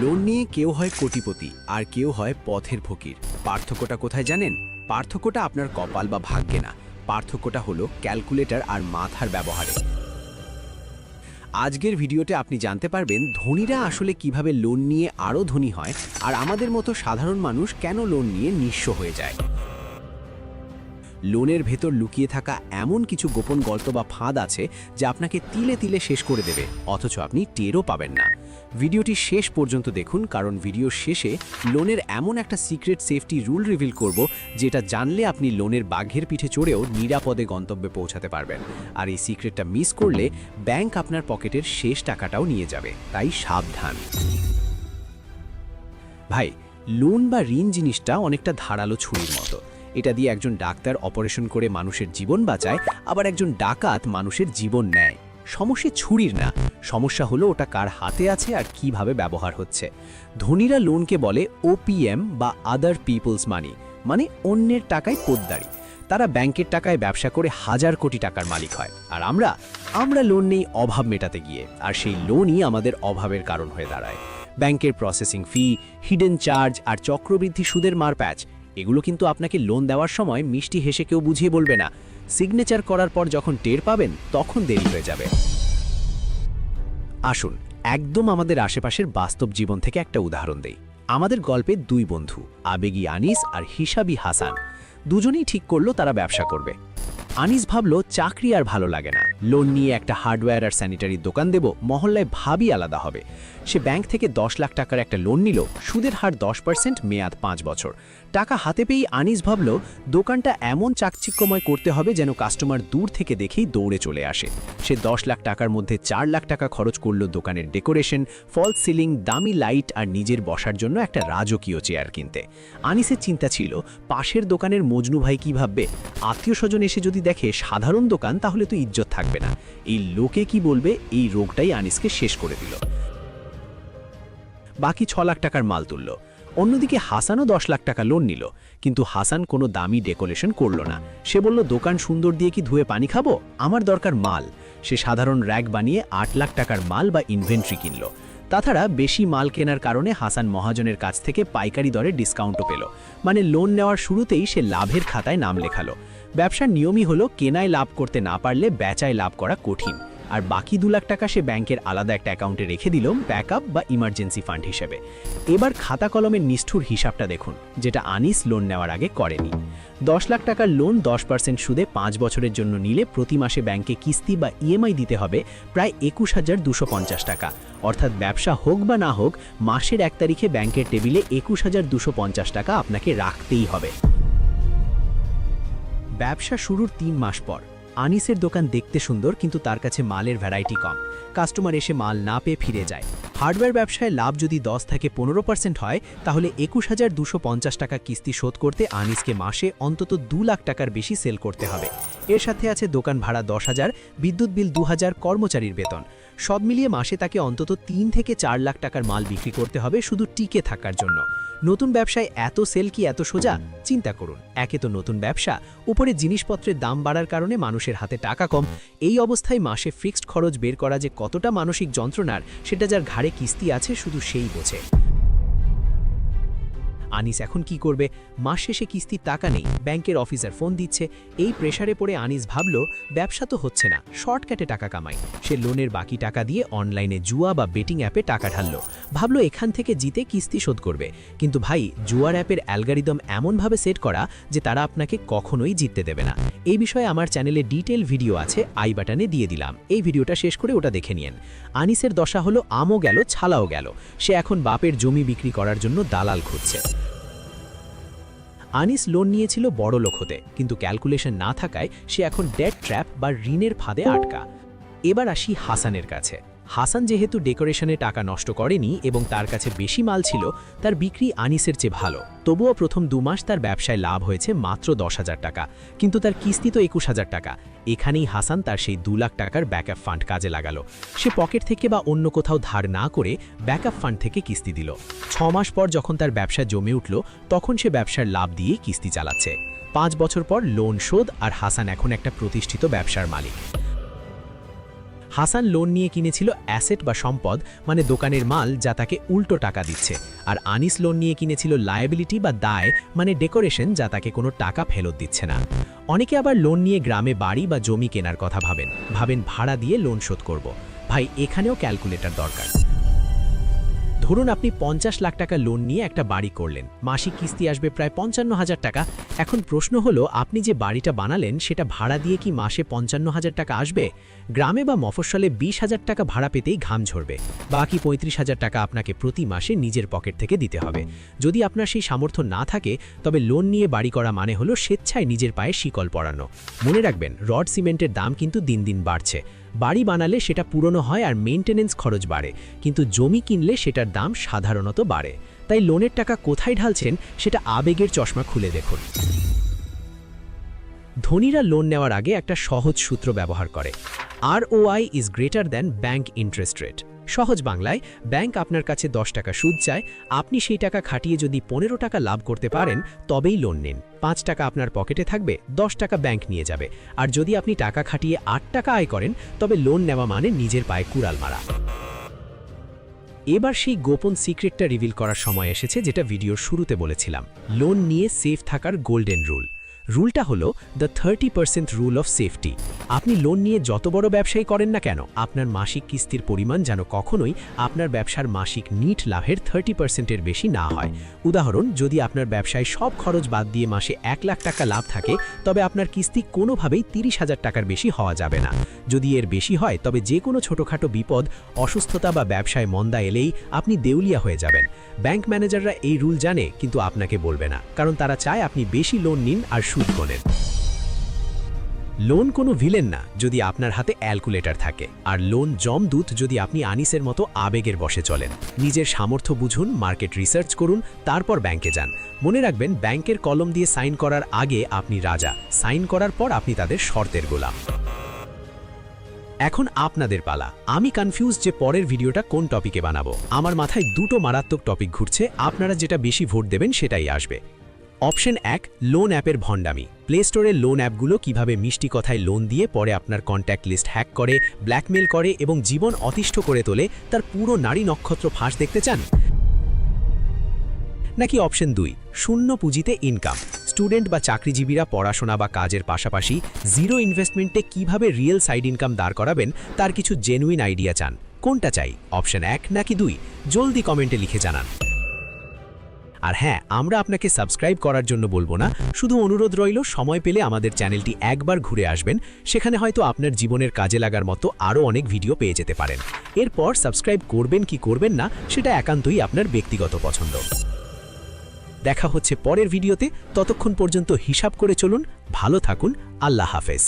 Loan নিয়ে কেউ হয় কোটিপতি আর কেউ হয় পথের ফকির। পার্থক্যটা কোথায় জানেন? পার্থক্যটা আপনার কপাল বা ভাগ্যে না। পার্থক্যটা হলো ক্যালকুলেটর আর মাথার ব্যবহারে। আজকের ভিডিওতে আপনি জানতে পারবেন ধনীরা আসলে কীভাবে লোন নিয়ে আরও ধনী হয় আর আমাদের মতো সাধারণ মানুষ কেন লোন নিয়ে নিঃস্ব হয়ে যায়। লোনের ভেতর লুকিয়ে থাকা এমন কিছু গোপন গল্প বা ফাঁদ আছে যা আপনাকে তিলে তিলে শেষ করে দেবে, অথচ আপনি টেরও পাবেন না। ভিডিওটি শেষ পর্যন্ত দেখুন, কারণ ভিডিও শেষে লোনের এমন একটা সিক্রেট সেফটি রুল রিভিল করব, যেটা জানলে আপনি লোনের বাঘের পিঠে চড়েও নিরাপদে গন্তব্যে পৌঁছাতে পারবেন। আর এই সিক্রেটটা মিস করলে ব্যাংক আপনার পকেটের শেষ টাকাটাও নিয়ে যাবে, তাই সাবধান। ভাই, লোন বা ঋণ জিনিসটা অনেকটা ধারালো ছুরির মতো। এটা দিয়ে একজন ডাক্তার অপারেশন করে মানুষের জীবন বাঁচায়, আবার একজন ডাকাত মানুষের জীবন নেয়। সমস্যা ছুরির না, সমস্যা হলো ওটা কার হাতে আছে আর কীভাবে ব্যবহার হচ্ছে। ধনীরা লোনকে বলে ওপিএম বা আদার পিপলস মানি মানে অন্যের টাকায় পোদ্দারি। তারা ব্যাংকের টাকায় ব্যবসা করে হাজার কোটি টাকার মালিক হয়। আর আমরা আমরা লোন নেই অভাব মেটাতে গিয়ে, আর সেই লোনই আমাদের অভাবের কারণ হয়ে দাঁড়ায়। ব্যাংকের প্রসেসিং ফি হিডেন চার্জ আর চক্রবৃদ্ধি সুদের মারপ্যাচ এগুলো কিন্তু আপনাকে লোন দেওয়ার সময় মিষ্টি হেসে কেউ বুঝিয়ে বলবে না। সিগনেচার করার পর যখন টের পাবেন, তখন দেরি হয়ে যাবে। আসুন, একদম আমাদের আশেপাশের বাস্তব জীবন থেকে একটা উদাহরণ দেই। আমাদের গল্পে দুই বন্ধু, আবেগী আনিস আর হিসাবি হাসান। দুজনেই ঠিক করল তারা ব্যবসা করবে। আনিস ভাবলো, চাকরি আর ভালো লাগে না। লোন নিয়ে একটা হার্ডওয়্যার আর স্যানিটারির দোকান দেব, মহল্লায় ভাবই আলাদা হবে। সে ব্যাংক থেকে দশ লাখ টাকার একটা লোন নিল, সুদের হার দশ পার্সেন্ট, মেয়াদ পাঁচ বছর। টাকা হাতে পেয়েই আনিস ভাবল, দোকানটা এমন চাকচিক্যময় করতে হবে যেন কাস্টমার দূর থেকে দেখেই দৌড়ে চলে আসে। সে দশ লাখ টাকার মধ্যে চার লাখ টাকা খরচ করল দোকানের ডেকোরেশন, ফল সিলিং, দামি লাইট আর নিজের বসার জন্য একটা রাজকীয় চেয়ার কিনতে। আনিসের চিন্তা ছিল, পাশের দোকানের মজনু ভাই কী ভাববে? আত্মীয় স্বজন এসে যদি দেখে সাধারণ দোকান, তাহলে তো ইজ্জত থাকবে না। এই লোকে কি বলবে? এই রোগটাই আনিসকে শেষ করে দিল। বাকি ছ লাখ টাকার মাল তুলল। অন্যদিকে হাসানও দশ লাখ টাকা লোন নিল। কিন্তু হাসান কোনো দামি ডেকোরেশন করল না। সে বলল, দোকান সুন্দর দিয়ে কি ধুয়ে পানি খাব? আমার দরকার মাল। সে সাধারণ র্যাক বানিয়ে আট লাখ টাকার মাল বা ইনভেন্ট্রি কিনল। তাছাড়া বেশি মাল কেনার কারণে হাসান মহাজনের কাছ থেকে পাইকারি দরে ডিসকাউন্টও পেল। মানে লোন নেওয়ার শুরুতেই সে লাভের খাতায় নাম লেখালো। ব্যবসার নিয়মই হলো কেনায় লাভ করতে না পারলে বেচায় লাভ করা কঠিন। আর বাকি দু লাখ টাকা সে ব্যাংকের আলাদা একটা অ্যাকাউন্টে রেখে দিল ব্যাকআপ বা ইমার্জেন্সি ফান্ড হিসেবে। এবার খাতা কলমের নিষ্ঠুর হিসাবটা দেখুন, যেটা আনিস লোন নেওয়ার আগে করেনি। দশ লাখ টাকার লোন দশ পার্সেন্ট সুদে পাঁচ বছরের জন্য নিলে প্রতি মাসে ব্যাংকে কিস্তি বা ইএমআই দিতে হবে প্রায় একুশ হাজার দুশো পঞ্চাশ টাকা। অর্থাৎ ব্যবসা হোক বা না হোক, মাসের এক তারিখে ব্যাংকের টেবিলে একুশ হাজার দুশো পঞ্চাশ টাকা আপনাকে রাখতেই হবে। ব্যবসা শুরুর তিন মাস পর। আনিসের দোকান দেখতে সুন্দর, কিন্তু তার কাছে মালের ভ্যারাইটি কম। কাস্টমার এসে মাল না পেয়ে ফিরে যায়। হার্ডওয়্যার ব্যবসায় লাভ যদি দশ থেকে পনেরো পার্সেন্ট হয়, তাহলে একুশ হাজার দুশো পঞ্চাশ টাকা কিস্তি শোধ করতে আনিসকে মাসে অন্তত দু লাখ টাকার বেশি সেল করতে হবে। এর সাথে আছে দোকান ভাড়া দশ হাজার, বিদ্যুৎ বিল দু হাজার, কর্মচারীর বেতন। সব মিলিয়ে মাসে তাকে অন্তত তিন থেকে চার লাখ টাকার মাল বিক্রি করতে হবে শুধু টিকে থাকার জন্য। নতুন ব্যবসায় এত সেল কি এত সোজা? চিন্তা করুন। একে তো নতুন ব্যবসা। উপরে জিনিসপত্রের দাম বাড়ার কারণে মানুষের হাতে টাকা কম। এই অবস্থায় মাসে ফিক্সড খরচ বের করা যে কতটা মানসিক যন্ত্রণার, সেটা যার ঘাড়ে কিস্তি আছে, শুধু সেই বোঝে। আনিস এখন কি করবে? মাস শেষে কিস্তির টাকা নেই, ব্যাংকের অফিসার ফোন দিচ্ছে, এই প্রেসারে পড়ে আনিস ভাবল, ব্যবসা তো হচ্ছে না, শর্টকাটে টাকা কামাই। সে লোনের বাকি টাকা দিয়ে অনলাইনে জুয়া বা বেটিং অ্যাপে টাকা ঢাললো। ভাবলো এখান থেকে জিতে কিস্তি শোধ করবে। কিন্তু ভাই, জুয়ার অ্যাপের অ্যালগারিদম এমনভাবে সেট করা যে তারা আপনাকে কখনোই জিততে দেবে না। এই বিষয়ে আমার চ্যানেলে ডিটেল ভিডিও আছে, আই বাটনে দিয়ে দিলাম। এই ভিডিওটা শেষ করে ওটা দেখে নিন আনিসের দশা হলো, আমও গেল, ছালাও গেল। সে এখন বাপের জমি বিক্রি করার জন্য দালাল খুঁজছে। আনিস লোন নিয়েছিল বড় লোক হতে, কিন্তু ক্যালকুলেশন না থাকায় সে এখন ডেট ট্র্যাপ বা ঋণের ফাঁদে আটকা। এবার আসি হাসানের কাছে। হাসান যেহেতু ডেকোরেশনে টাকা নষ্ট করেনি এবং তার কাছে বেশি মাল ছিল, তার বিক্রি আনিসের চেয়ে ভালো। তবুও প্রথম দু মাস তার ব্যবসায় লাভ হয়েছে মাত্র দশ হাজার টাকা, কিন্তু তার কিস্তি তো একুশ হাজার টাকা। এখানেই হাসান তার সেই দু লাখ টাকার ব্যাকআপ ফান্ড কাজে লাগালো। সে পকেট থেকে বা অন্য কোথাও ধার না করে ব্যাকআপ ফান্ড থেকে কিস্তি দিল। ছ মাস পর যখন তার ব্যবসা জমে উঠল, তখন সে ব্যবসার লাভ দিয়ে কিস্তি চালাচ্ছে। পাঁচ বছর পর লোন শোধ আর হাসান এখন একটা প্রতিষ্ঠিত ব্যবসার মালিক। হাসান লোন নিয়ে কিনেছিল অ্যাসেট বা সম্পদ মানে দোকানের মাল যা তাকে উল্টো টাকা দিচ্ছে। আর আনিস লোন নিয়ে কিনেছিল লায়াবিলিটি বা দায় মানে ডেকোরেশন যা তাকে কোনো টাকা ফেরত দিচ্ছে না। অনেকে আবার লোন নিয়ে গ্রামে বাড়ি বা জমি কেনার কথা ভাবেন। ভাবেন ভাড়া দিয়ে লোন শোধ করব। ভাই, এখানেও ক্যালকুলেটর দরকার। ধরুন আপনি পঞ্চাশ লাখ টাকা লোন নিয়ে একটা বাড়ি করলেন। মাসিক কিস্তি আসবে প্রায় পঞ্চান্ন হাজার টাকা। এখন প্রশ্ন হলো, আপনি যে বাড়িটা বানালেন, সেটা ভাড়া দিয়ে কি মাসে পঞ্চান্ন হাজার টাকা আসবে? গ্রামে বা মফস্বলে বিশ হাজার টাকা ভাড়া পেতেই ঘাম ঝরবে। বাকি পঁয়ত্রিশ হাজার টাকা আপনাকে প্রতি মাসে নিজের পকেট থেকে দিতে হবে। যদি আপনার সেই সামর্থ্য না থাকে, তবে লোন নিয়ে বাড়ি করা মানে হলো স্বেচ্ছায় নিজের পায়ে শিকল পড়ানো মনে রাখবেন, রড সিমেন্টের দাম কিন্তু দিন দিন বাড়ছে। বাড়ি বানালে সেটা পুরনো হয় আর মেনটেনেন্স খরচ বাড়ে। কিন্তু জমি কিনলে সেটার দাম সাধারণত বাড়ে। তাই লোনের টাকা কোথায় ঢালছেন সেটা আবেগের চশমা খুলে দেখুন। ধনীরা লোন নেওয়ার আগে একটা সহজ সূত্র ব্যবহার করে। R is greater than bank interest rate সহজ বাংলায় ব্যাংক আপনার কাছে দশ টাকা সুদ চায়, আপনি সেই টাকা খাটিয়ে যদি পনেরো টাকা লাভ করতে পারেন, তবেই লোন নিন। পাঁচ টাকা আপনার পকেটে থাকবে, দশ টাকা ব্যাংক নিয়ে যাবে। আর যদি আপনি টাকা খাটিয়ে আট টাকা আয় করেন, তবে লোন নেওয়া মানে নিজের পায়ে কুড়াল মারা। এবার সেই গোপন সিক্রেটটা রিভিল করার সময় এসেছে, যেটা ভিডিওর শুরুতে বলেছিলাম। লোন নিয়ে সেফ থাকার গোল্ডেন রুল। রুলটা হলো the thirty percent rule of safety আপনি লোন নিয়ে যত বড় ব্যবসায়ী করেন না কেন, আপনার মাসিক কিস্তির পরিমাণ যেন কখনোই আপনার ব্যবসার মাসিক নিট লাভের থার্টি পার্সেন্টের বেশি না হয়। উদাহরণ, যদি আপনার ব্যবসায় সব খরচ বাদ দিয়ে মাসে এক লাখ টাকা লাভ থাকে, তবে আপনার কিস্তি কোনোভাবেই তিরিশ হাজার টাকার বেশি হওয়া যাবে না। যদি এর বেশি হয়, তবে যে কোনো ছোটোখাটো বিপদ, অসুস্থতা বা ব্যবসায় মন্দা এলেই আপনি দেউলিয়া হয়ে যাবেন। ব্যাংক ম্যানেজাররা এই রুল জানে, কিন্তু আপনাকে বলবে না। কারণ তারা চায় আপনি বেশি লোন নিন আর সুদ গোনেন লোন কোনো ভিলেন না যদি আপনার হাতে অ্যালকুলেটর থাকে, আর লোন জমদূত যদি আপনি আনিসের মতো আবেগের বসে চলেন। নিজের সামর্থ্য বুঝুন, মার্কেট রিসার্চ করুন, তারপর ব্যাংকে যান। মনে রাখবেন, ব্যাংকের কলম দিয়ে সাইন করার আগে আপনি রাজা। সাইন করার পর আপনি তাদের শর্তের গোলাম। এখন আপনাদের পালা। আমি কনফিউজ যে পরের ভিডিওটা কোন টপিকে বানাবো। আমার মাথায় দুটো মারাত্মক টপিক ঘুরছে। আপনারা যেটা বেশি ভোট দেবেন সেটাই আসবে। অপশন এক লোন অ্যাপের ভণ্ডামি। প্লে স্টোরের লোন অ্যাপগুলো কীভাবে মিষ্টি কথায় লোন দিয়ে পরে আপনার কন্ট্যাক্ট লিস্ট হ্যাক করে ব্ল্যাকমেল করে এবং জীবন অতিষ্ঠ করে তোলে, তার পুরো নারী নক্ষত্র ফাঁস দেখতে চান? নাকি অপশন দুই, শূন্য পুঁজিতে ইনকাম স্টুডেন্ট বা চাকরিজীবীরা পড়াশোনা বা কাজের পাশাপাশি জিরো ইনভেস্টমেন্টে কীভাবে রিয়েল সাইড ইনকাম দাঁড় করাবেন, তার কিছু জেনুইন আইডিয়া চান। কোনটা চাই? অপশন এক নাকি দুই? জলদি কমেন্টে লিখে জানান। আর হ্যাঁ আমরা আপনাকে সাবস্ক্রাইব করার জন্য বলব না, শুধু অনুরোধ রইল, সময় পেলে আমাদের চ্যানেলটি একবার ঘুরে আসবেন, সেখানে হয়তো আপনার জীবনের কাজে লাগার মতো আরও অনেক ভিডিও পেয়ে যেতে পারেন। এরপর সাবস্ক্রাইব করবেন কি করবেন না, সেটা একান্তই আপনার ব্যক্তিগত পছন্দ। দেখা হচ্ছে পরের ভিডিওতে, ততক্ষণ পর্যন্ত হিসাব করে চলুন, ভালো থাকুন, আল্লাহ হাফেজ।